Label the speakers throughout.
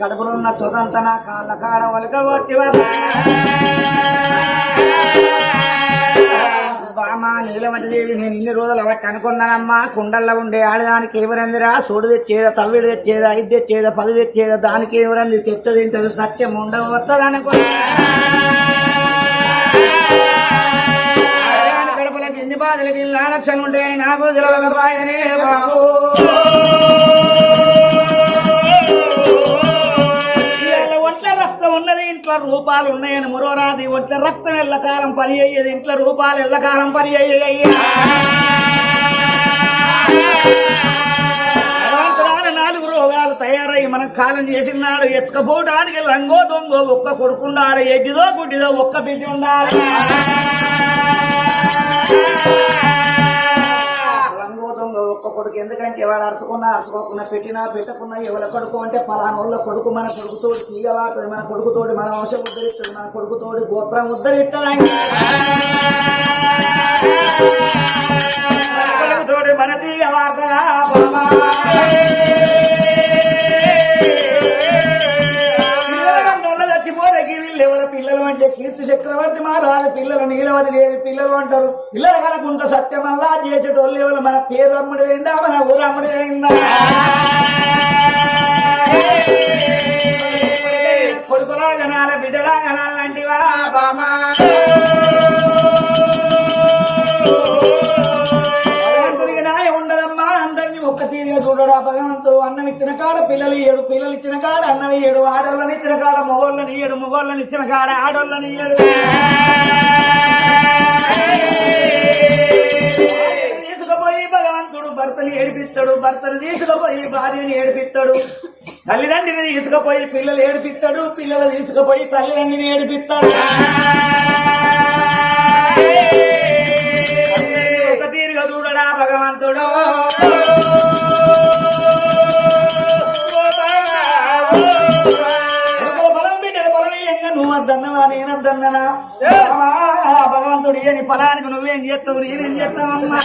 Speaker 1: కడుపులున్న నీ కాళ్ళ కాడ ఒలక బామా నీలవతి దేవి నేను ఇన్ని రోజులు బట్టి అనుకున్నానమ్మా? కుండల్లో ఉండే ఆడదానికి ఎవరందిరా? సోడు తెచ్చేదా తవ్విడు తెచ్చేదా ఐదు తెచ్చేదా పది తెచ్చేదా? దానికి ఎవరంది తెచ్చ తింటది? సత్యం ఉండవు వస్తుంది అనుకున్నా. కడుపులకు ఎన్ని బాధలకి నాకు తెలియకపోయనే బాబు. రూపాలు ఉన్నాయని మురోరాది వచ్చే రక్తం ఎల్లకాలం పని అయ్యేది. ఇంట్లో రూపాలు ఎల్లకాలం పని అయ్యేది. భగవంతురాలు నాలుగు రోగాలు తయారై మనం కాలం చేసినాడు. ఎత్తుకపోవడానికి లంగో దొంగో ఒక్క కొడుకుండాలి ఎడ్డిదో గుడ్డిదో ఒక్క బిడ్డ ఉండాలి. కొడుకు ఎందుకంటే వాడు అరచుకున్నా అరచుకోకుండా పెట్టినా పెట్టకున్నా ఎవరి కొడుకు అంటే పలానోళ్ళ కొడుకు మన కొడుకుతోటి తీయవాడుతుంది మన కొడుకుతోటి మన వంశం ఉద్ధరిస్తుంది మన కొడుకుతోటి గోత్రం ఉద్ధరిస్తుందండి మన తీయవార్త చక్రవర్తి మహారాజు పిల్లలు నీలవది దేవి పిల్లలు అంటారు. పిల్లల కనుకుంట సత్యమల్లా చేసేటోళ్ళు ఎవరు? మన పేరు అమ్ముడు వేయిందా? మన ఊరు అమ్ముడు వేయిందా కొడుకులా గనాల బిడ్డలా గనాలంటివా బామా. ఉండదమ్మా. అందరినీ ఒక్క తీరుగా చూడడా భగవంతుడు? అన్నం ఇచ్చిన కాడ పిల్లలు ఏడు పిల్లలు ఇచ్చిన కాడ అన్నం ఇయ్యడు ఆడోళ్ళని ఇచ్చిన కాడ మొగోళ్ళని ఏడు మొగోళ్ళని ఇచ్చిన కాడ ఆడోళ్ళని ఏడు తీసుకుపోయి భగవంతుడు భర్తని ఏడిపిస్తాడు భర్తను తీసుకుపోయి భార్యని ఏడిపిస్తాడు. తల్లిదండ్రిని తీసుకుపోయి పిల్లలు ఏడిపిస్తాడు పిల్లలు తీసుకుపోయి తల్లిదండ్రిని ఏడిపిస్తాడు. ఒక తీరుగా చూడడా భగవంతుడు? అద్దన్నవా నేనద్దన్ననా భగవంతుడు ఏని ఫలానికి నువ్వేం చేస్తావు నేనేం చేస్తావమ్మా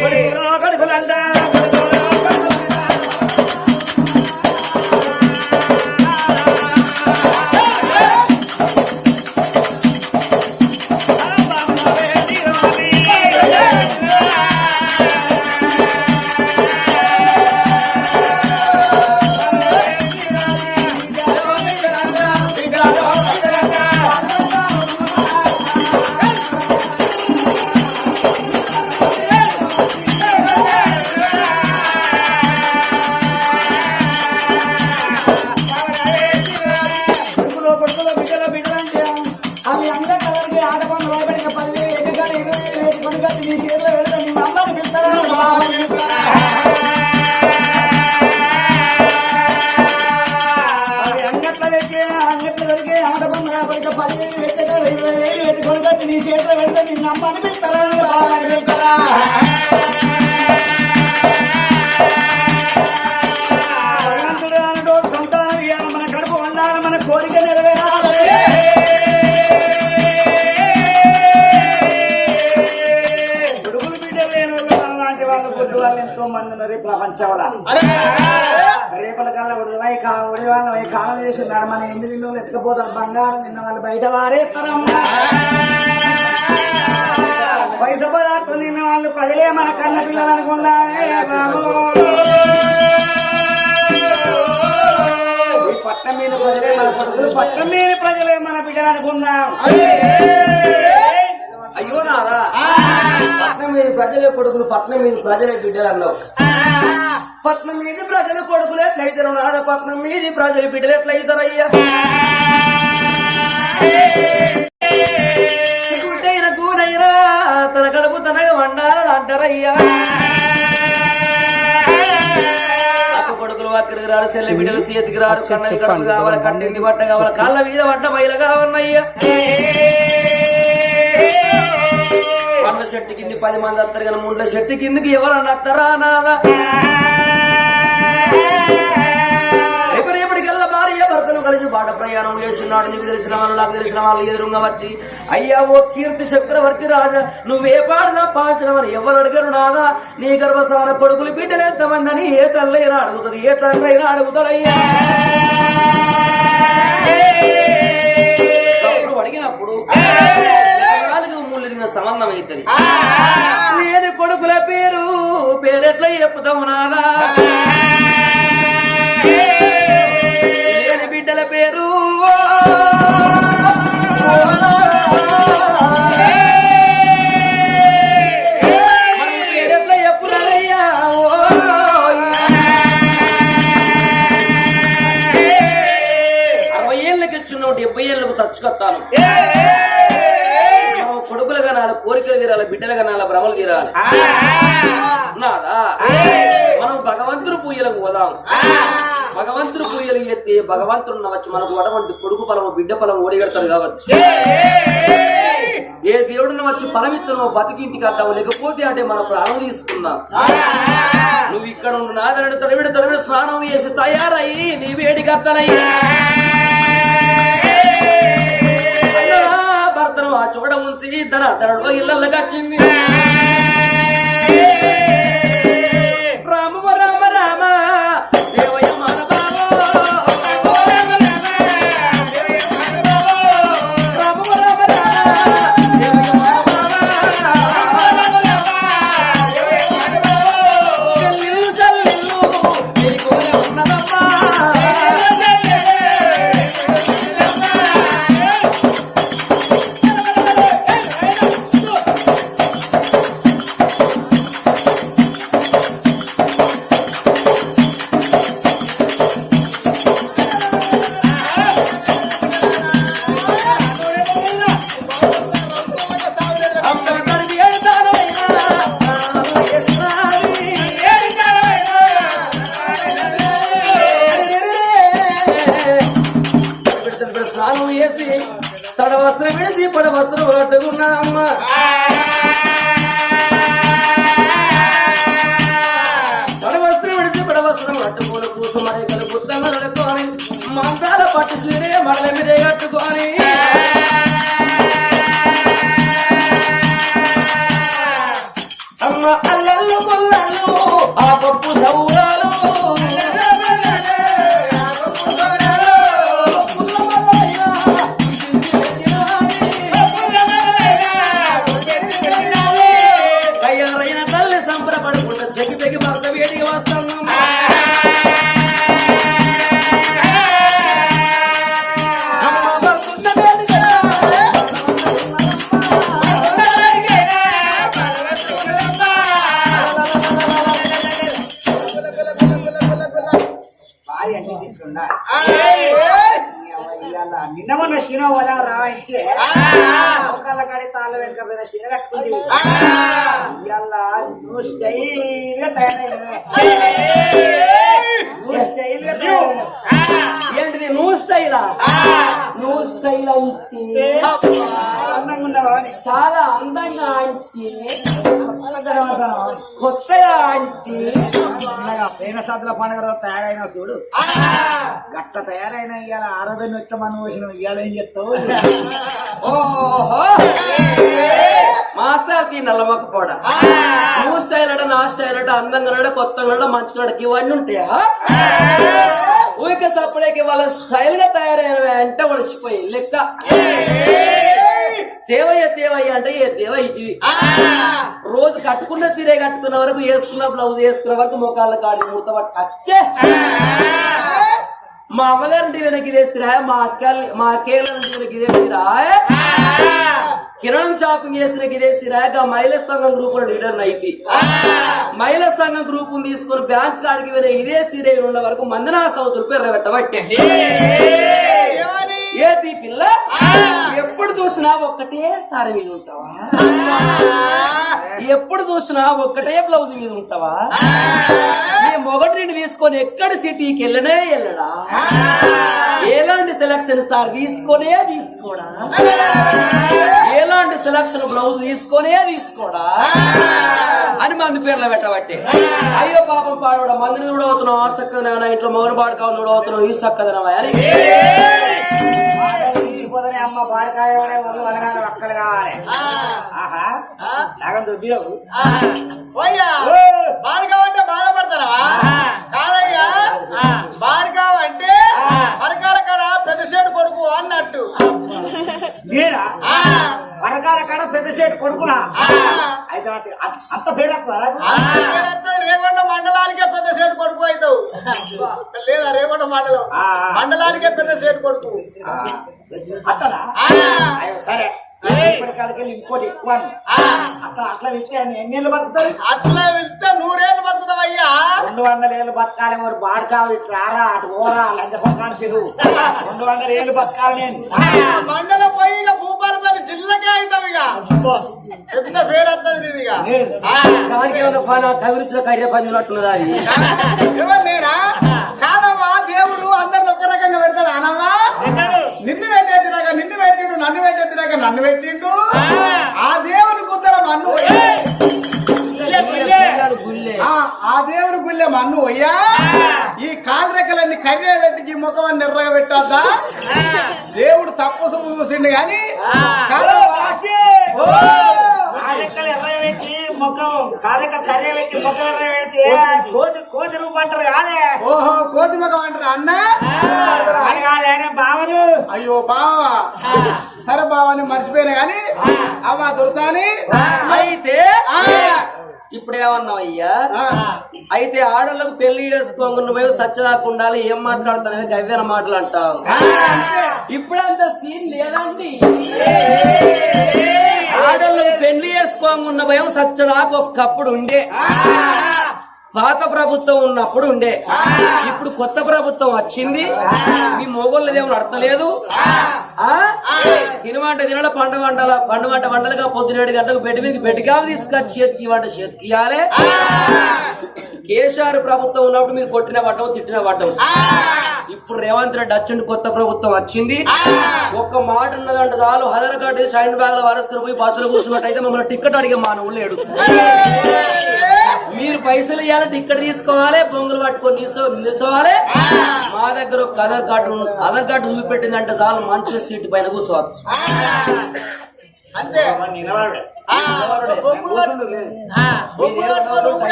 Speaker 1: కొడుకులో గుడ్డు వాళ్ళు ఎంతో మంది ఉన్నారు. ఈ ప్రపంచంలో రేపల కల్లా ఉడివై కాలం చేస్తున్నాడు మన ఎన్ని నిన్ను ఎత్తుకపోతారు. బంగారం నిన్న వాళ్ళు బయట వారేస్తారమ్మా పైస పదార్థం నిన్న వాళ్ళు ప్రజలే మన కన్న పిల్లలు ఈ పట్నం మీద ప్రజలే మన కొడుకులు మీద ప్రజలే మన బిడ్డలు అనుకుందాం
Speaker 2: అయ్యో నారా. పట్నం మీద ప్రజలే కొడుకులు పట్నం మీద ప్రజలే బిడ్డలు అన్నావు. పట్నం మీద ప్రజలు కొడుకులు ఎట్లయితారు నారా పట్నం మీద ప్రజలు బిడ్డలు ఎట్లయితారు అయ్యా. గుడ్డైన కూనైనా తన కడుపు తనగా వండాలని అంటారయ్యా. వాక్కడికి రారు చెల్లె బిడ్డలు చేతికి రారు కన్నది కడుపు కావాలి కట్టింది బట్ట కావాలి కాళ్ళ మీద వంట బయలు కావాలయ్యా పండ్ల చెట్టు కింద పది మంది వస్తారు కానీ ముండ్ల చెట్టు కిందకి ఎవరన్నా వస్తారా నారా ఒక రేపటికల్లా భార్య భర్తను కలిసి బాట ప్రయాణం చేస్తున్నాడు నీకు తెలిసిన వాళ్ళు నాకు తెలిసిన వాళ్ళు ఎదురుగా వచ్చి అయ్యా ఓ కీర్తి చక్రవర్తి రాజా నువ్వే పాడినా పాచనమని ఎవరు అడిగారు నాదా? నీ గర్భసాన కొడుకులు బిడ్డలు ఎంతమంది అని ఏ తల్లైనా అడుగుతుంది ఏ తండ్రి అయినా అడుగుతాడయ్యా. అప్పుడు అడిగినప్పుడు నాలుగు మూలిన సంబంధం అవుతుంది నేను కొడుకుల పేరు పేరెట్లా చెప్పుతావు నాదా లేని బిడ్డల పేరు భగవంతుడు నవచ్చు మనకు అటువంటి కొడుకు పొలము బిడ్డ పొలం ఓడిగడతారు కావచ్చు ఏ దేవుడు నవచ్చు ఫలమిత్తునో బతికింటికి వద్దాం లేకపోతే అంటే మన ప్రాణం తీసుకుందాం. నువ్వు ఇక్కడ ఉండు నాదనడు తొలివిడ తొలివిడ స్నానం చేసి తయారయ్యి నీ వేడికి అత్తనయ్యా భర్తను ఆ చూడ ఉంచి ధన ధనలో ఇళ్ళగా చిమ్మి విడిచి పడ
Speaker 1: పండుగ రోజు తయారైన చూడు. గట్ట తయారైన ఇవాళ ఆరాధన వచ్చి మనం వచ్చిన ఇవాళ ఏం చెప్తావు?
Speaker 2: ఓహో! మాస్టర్కి నల్లమకపోడ నువ్వు స్టైల్ అంటే నా స్టైల్ అంటే అందంగా ఉన్నాడు, కొత్తగా ఉన్నాడు, మంచిగా ఇవన్నీ ఉంటాయా? ఊరికే సపరేకి వాళ్ళ స్టైల్గా తయారైనవి అంటే ఒడిచిపోయి లెక్క. దేవయ్య దేవయ్య అంటే ఏ దేవయ్య ఇది రోజు కట్టుకున్న సీరే కట్టుకున్న వరకు వేసుకున్న బ్లౌజ్ వేసుకున్న వరకు మోకాళ్ళ కాడి మూత అచ్చే! మా అమ్మగారింటి వెనక్కి ఇదేసిరా మా అక్క మా అక్కల వెనక్కి ఇదేసిరా కిరణం షాపింగ్ చేసిన ఇదేసిరా మహిళా సంఘం గ్రూప్ లీడర్ నైతి మహిళా సంఘం గ్రూప్ తీసుకుని బ్యాంక్ కాడికి వెళ్ళి ఇదే సీరే ఉన్న వరకు మందనా సౌతులు పెర్రబెట్టబట్టే ఏది పిల్ల ఎప్పుడు చూసినా ఒక్కటే సారి మీద ఉంటావా? ఎప్పుడు చూసినా ఒక్కటే బ్లౌజ్ మీద ఉంటావా? నీ మొగటిని తీసుకొని ఎక్కడ సిటీకి వెళ్ళనే వెళ్ళడా? ఎలాంటి సెలక్షన్ సార్ తీసుకొనే తీసుకోడా? ఎలాంటి సెలక్షన్ బ్లౌజ్ తీసుకొనే తీసుకోడా? అని మంది పేర్లు పెట్టబట్టి. అయ్యో పాపం పాడవడం. మందిని చూడవుతున్నావు. అవుతున్నావు ఆ చక్కదనా ఇంట్లో మొగలు పాడుకోవాలి చూడవుతున్నావు. ఈ చక్కదనా అని
Speaker 1: అమ్మ బాడకాయ ఒళ్ళు అనగానే అక్కడ కావాలి. ఆహా. నాగం
Speaker 3: బాలికావు అంటే బాధపడతారా? కాదయ్యా. బాలికావు అంటే పరకాల కాడ పెద్ద సేటు కొడుకు అన్నట్టు.
Speaker 1: నేనా? కాడ పెద్ద సేటు కొడుకునా. అయితే అంత- పేరు
Speaker 3: రేగొండ మండలానికే పెద్ద సేటు కొడుకు అవుతావు. రేగొండ మండలం. మండలానికే పెద్ద సేటు కొడుకు.
Speaker 1: అయ్యో సరే. ఇంకోటి ఎక్కువ అట్లా అట్లా వింటే బతుకుతారు?
Speaker 3: అట్లా నూరేళ్ళు బతుకుతావయ్యా.
Speaker 1: రెండు వందల ఏళ్ళు బతకాలి మరి బాడకావు ఇటు రారా అటు పోరా లంచ పక్కన తిరుగు రెండు వందల ఏళ్ళు బతకాలి నేను.
Speaker 3: మండలం పోయి ఇక భూపాలపల్లి జిల్లాకే ఇక. పేరు వస్తుంది ఇక.
Speaker 2: కర్య
Speaker 3: నేనా దేవుడు అందరిని ఒక రకంగా పెడతాడు. అనమ్మా నిన్ను పెట్టేదిరాక నిన్ను పెట్టిండు నన్ను పెట్టేదిరాక నన్ను పెట్టిండు. ఆ. దేవుని కుద్దర మన్ను ఆ దేవుని గుళ్ళె మన్ను పోయ్యా ఈ కాలు రెక్కలన్నీ కర్రే పెట్టి ఈ ముఖం అని నిర్రగా పెట్టొద్దా దేవుడు తప్పసు చూసిండు గాని కాదమ్మా. ఓ!
Speaker 1: కాదెక్కలు ఎర్ర పెట్టి ముఖం కాదెక్క కర్ర పెట్టి ముఖం ఎర్ర పెడితే కోతి కోతి రూపం అంటారు కాదే?
Speaker 3: ఓహో కోతి ముఖం అంటారా? అన్న?
Speaker 1: కాదే బావను.
Speaker 3: అయ్యో బావా. సరే బావాని మర్చిపోయినా గాని అవ్వ దుర్సాని.
Speaker 2: అయితే
Speaker 3: ఆ,
Speaker 2: ఇప్పుడు ఏమన్నావు అయ్యా? అయితే ఆడలకు పెళ్ళి చేసుకోకుండా పోయి సచ్చదాకా ఉండాలి ఏం మాట్లాడతానని గవ్యన మాటలు అంటావు. ఇప్పుడంత సీన్ లేదండి. ఆడలకు పెళ్ళి చేసుకోకుండా భయం సచ్చదాకా ఒక్కప్పుడు ఉండే. పాత ప్రభుత్వం ఉన్నప్పుడు ఉండే. ఇప్పుడు కొత్త ప్రభుత్వం వచ్చింది. మీ మొగోళ్ళు ఏమో అర్థలేదు. ఆ. తినమంట తినడం పంట వంటల పండు వంట వంటలుగా పొద్దునేడు గంటలకు బెడ్ మీద బెడ్గా తీసుకొచ్చి చేతికి వంట చేతికి ఇవ్వాలి కేసీఆర్ ప్రభుత్వం ఉన్నప్పుడు మీరు కొట్టిన పట్టం తిట్టిన పట్టం ఇప్పుడు రేవంత్ రెడ్డి వచ్చింది కొత్త ప్రభుత్వం వచ్చింది. ఒక్క మాట ఉన్నదంటే చాలు. ఆధార్ కార్డు సైన్ బ్యాగ్లో వరసుకుని పోయి బస్సులో కూర్చున్నట్టయితే మమ్మల్ని టికెట్ అడిగే మానవులు లేడు మీరు పైసలు ఇవ్వాలి టికెట్ తీసుకోవాలి బొంగులు పట్టుకొని నిల్చో నిల్చోవాలి. మా దగ్గర ఒక ఆధార్ కార్డు. ఆధార్ కార్డు చూపెట్టిందంటే చాలు మంచి సీట్ పైన కూర్చోవచ్చు.
Speaker 3: అంతే.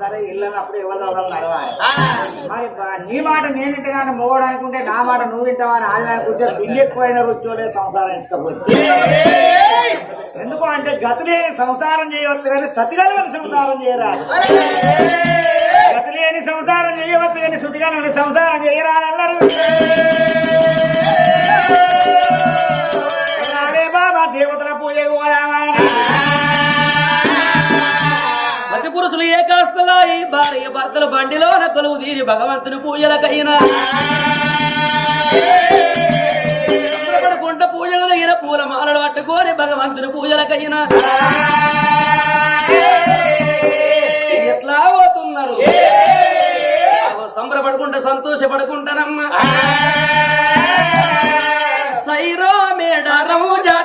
Speaker 1: సరే ఇల్లు అన్నప్పుడు ఎవరు నడవాలి మరి నీ మాట నేను వింటగానే మొగడు అనుకుంటే నా మాట నువ్వు వింటావా అని ఆడి అనుకుంటే బిల్లు ఎక్కువైన రుచోడే సంసారం ఎంచుకపోతే! ఎందుకు అంటే గతి లేని సంసారం చేయవచ్చు కానీ సతిగలని సంసారం చేయరాదు గతి లేని సంసారం చేయవచ్చు కానీ శుతిగలని సంసారం చేయరాదన్నారు దేవతల పూజ
Speaker 2: సతి పురుషులు ఏ కాస్తలాయి భార్య భర్తల బండిలో నక్కలు తీరి భగవంతుని పూజలకైనా. సంబరపడకుండా పూజలు తగిన పూల మాలలు అట్టుకోని భగవంతుని పూజలకైనా. ఎట్లా పోతున్నారు? సంబరపడకుండా సంబరపడుకుంటా సంతోషపడుకుంటానమ్మా సైరో మేడారము జా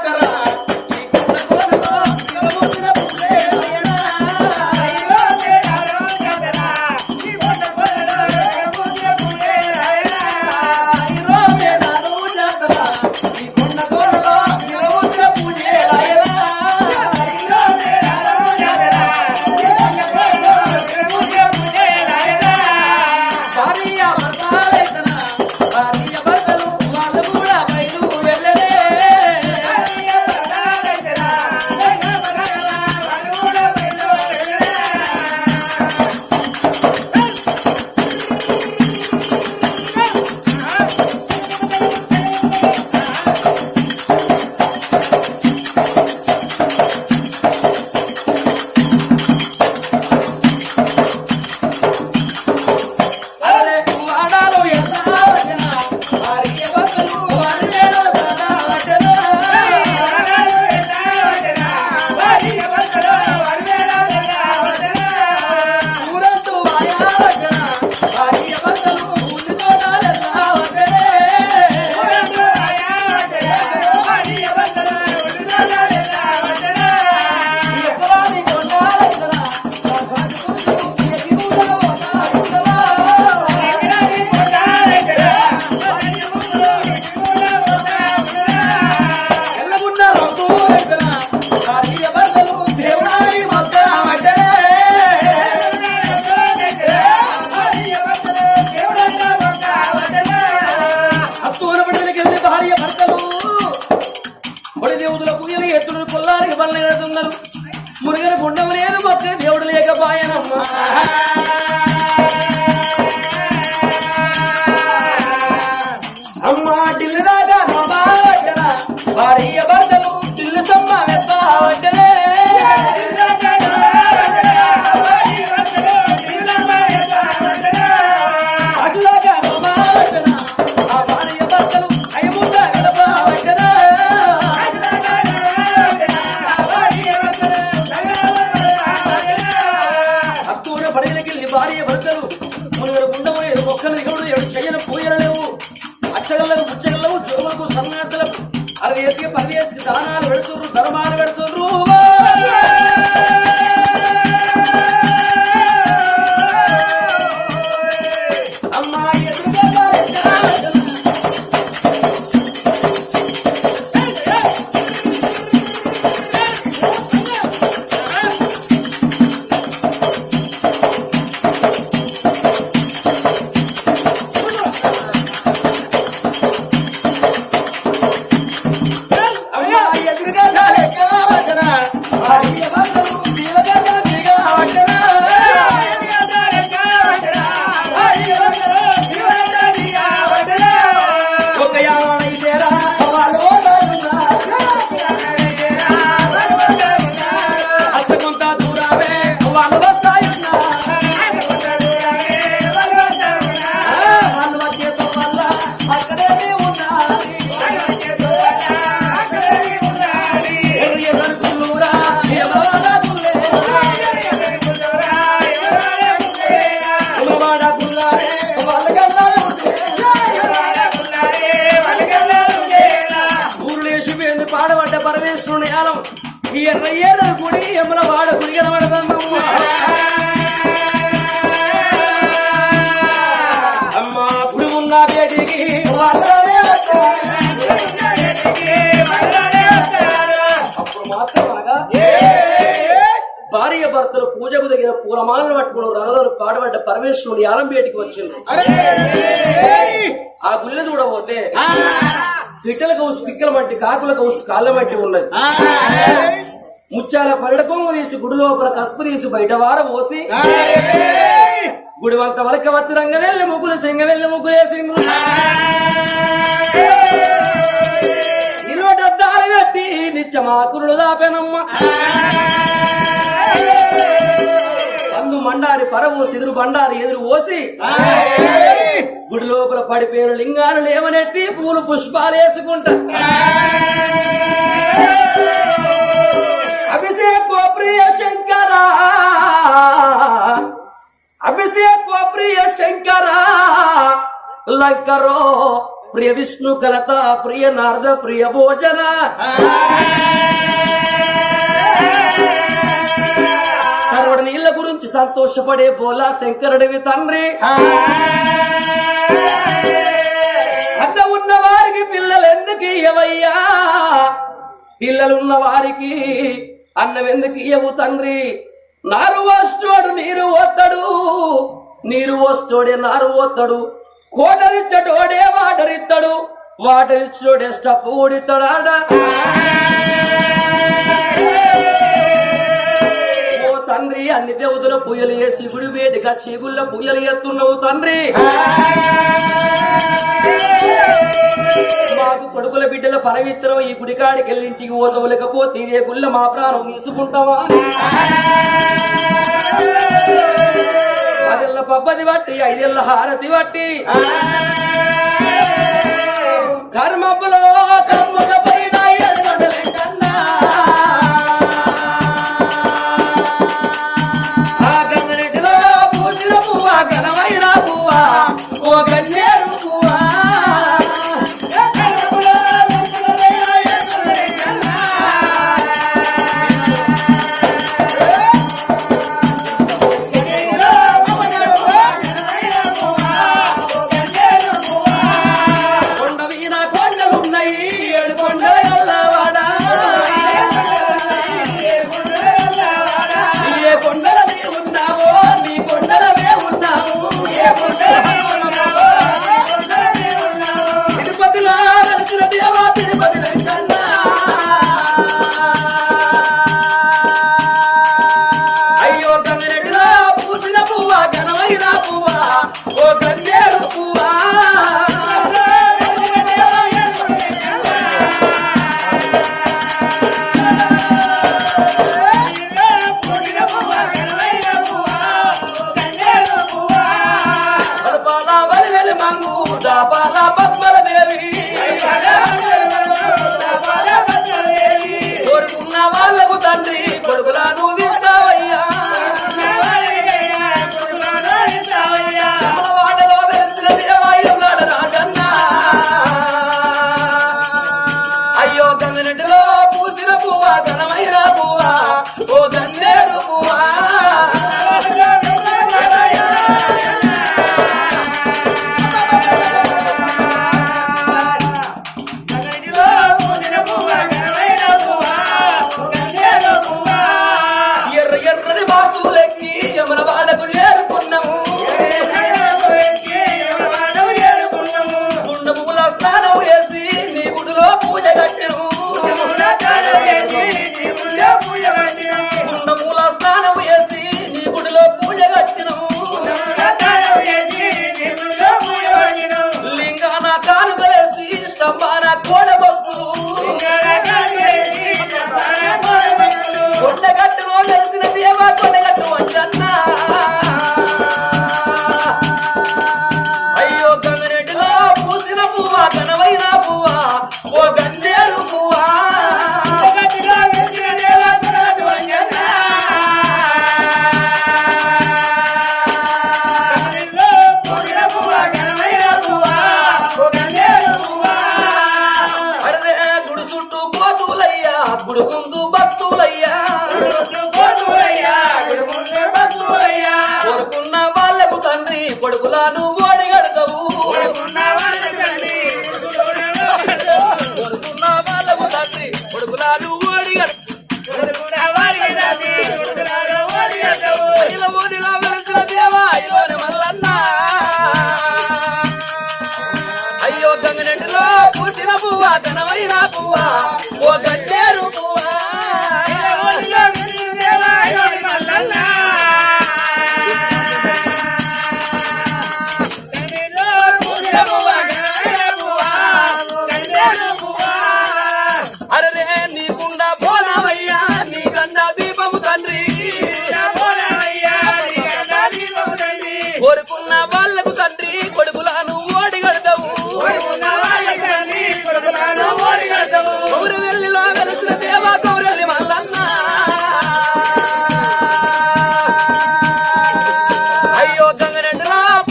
Speaker 2: ఎత్తుడు పూజలు కొల్లారికి బల్ల ఎడుతున్నారు. మురుగని గుండం లేదు మొక్క దేవుడు లేకపాయనమ్మ అమ్మ దగ్గర పూలమాలను పట్టుకుని రంగంలో పాడబడ్డ పరమేశ్వరుని ఆలం బేటికి వచ్చింది ఆ గుళ్ళ చూడబోతే పిట్టల కౌసు పిక్కల మట్టి కాకుల కౌసు కాళ్ళ మట్టి ఉన్నది. ముత్యాల పరిడకొమ్ము తీసి గుడి లోపల కసుపు తీసి బయట వార పోసి గుడి వంత వలక వచ్చి రంగ వెళ్ళి ముగ్గులు సింగ. వెళ్ళి ముగ్గులేసి ఇల్లు డద్దాలు కట్టి నిత్యమాకులు దాపెనమ్మ. మండారి పరవు సిదురు బండారి ఎదురు పోసి గుడి లోపల పడిపోయిన లింగాలు లేవనెట్టి పూలు పుష్పాలు వేసుకుంటా. అభిషేక్ ప్రియ శంకర. అభిషేక్ ప్రియ శంకర. లంకరో ప్రియ విష్ణు కలత ప్రియ నారద ప్రియ భోజన. సంతోషపడే బోలా శంకరుడివి తండ్రి. అన్న ఉన్న వారికి పిల్లలు ఎందుకు ఇయ్యవయ్యా? పిల్లలున్న వారికి అన్నం ఎందుకు ఇయ్యవు తండ్రి? నారు వస్తోడు నీరు వద్దడు నీరు వస్తోడే నారు వద్దడు కోటరిచ్చటోడే వాటరిత్తడు. వాటరిచ్చోడే స్టప్ ఊడిత్తడాడ. తండ్రి అన్ని దేవతల పూజలు వేసి గుడి వేడిగా చీగుళ్ళ పుయ్యలు ఎత్తున్నావు తండ్రి. మాకు కొడుకుల బిడ్డల పరమిత్రం ఈ గుడికాడికి వెళ్ళి ఇంటికి పోతావు లేకపోతే ఇదే గుళ్ళ మా ప్రాణం తీసుకుంటావా? పదేళ్ళ పబ్బది బట్టి ఐదేళ్ళ హారతి బట్టి కర్మపులో కమ్ముల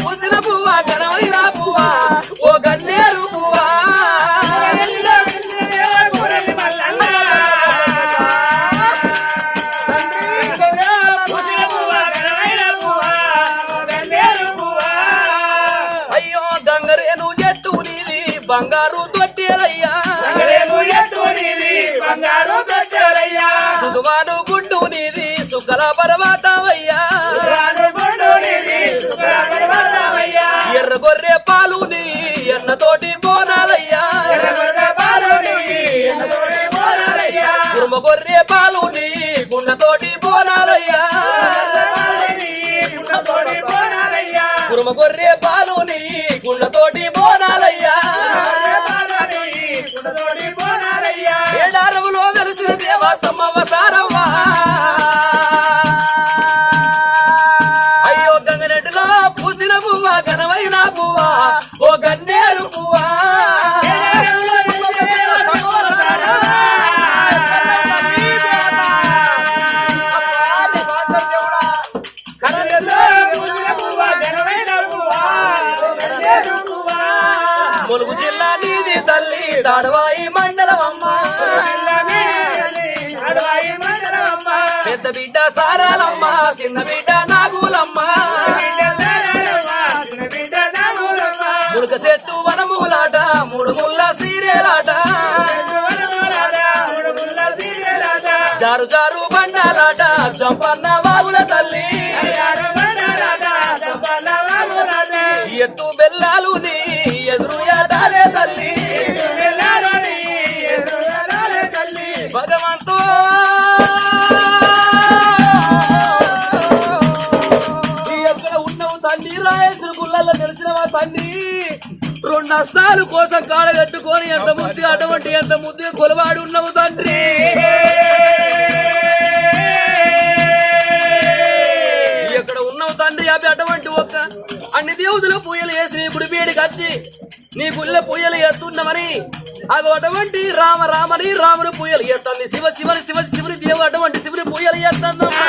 Speaker 3: Was
Speaker 2: it గొర్రె పాలు నీ గుండతోటి జారు జారు బండాలాట జంపన్న వాగుల తల్లి. ఎత్తు బెల్లాలు ఎదురు ఏడాలే తల్లి. ఎక్కడ తల్లి రెండు నష్టాలు కోసం కాడగట్టుకొని ఎంత ముద్దు అటువంటి ఎంత ముద్దు కొలవాడున్నావు తండ్రి? దేవుతులు దేవుదులు పూయలు వేసి ఇప్పుడు గుడి వచ్చి నీ గుళ్ళ పూయలు ఎత్తున్నామని అది అటువంటి రామ రామని రాముని పూయలు ఎత్తంది శివ శివని శివ శివుని దేవుడు అటువంటి శివుని పూయలు ఎత్తందమ్మా